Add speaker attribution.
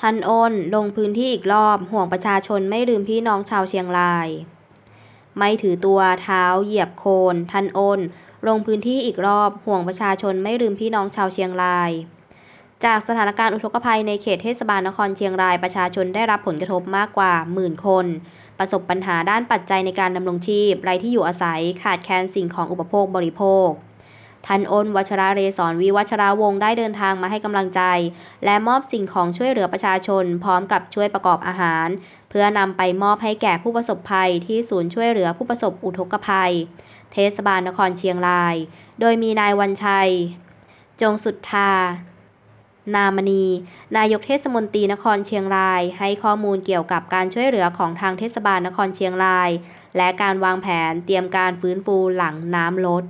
Speaker 1: ท่านอนลงพื้นที่อีกรอบห่วงประชาชนไม่ลืมพี่น้องชาวเชียงราย ไม่ถือตัวเท้าเหยียบโคนท่านอนลงพื้นที่อีกรอบห่วงประชาชนไม่ลืมพี่น้องชาวเชียงราย จากสถานการณ์อุทกภัยในเขตเทศบาลนครเชียงรายประชาชนได้รับผลกระทบมากกว่าหมื่นคน ประสบปัญหาด้านปัจจัยในการดำรงชีพไร้ที่อยู่อาศัยขาดแคลนสิ่งของอุปโภคบริโภค ท่านอ้นวัชราเรศรวิวัชราวงศ์ได้เดินทางมาให้กำลังใจ และมอบสิ่งของช่วยเหลือประชาชน พร้อมกับช่วยประกอบอาหาร เพื่อนำไปมอบให้แก่ผู้ประสบภัยที่ศูนย์ช่วยเหลือผู้ประสบอุทกภัย เทศบาลนครเชียงราย โดยมีนายวันชัย จงสุทธานามณี นายกเทศมนตรีนครเชียงราย ให้ข้อมูลเกี่ยวกับการช่วยเหลือของทางเทศบาลนครเชียงราย และการวางแผนเตรียมการฟื้นฟูหลังน้ำลด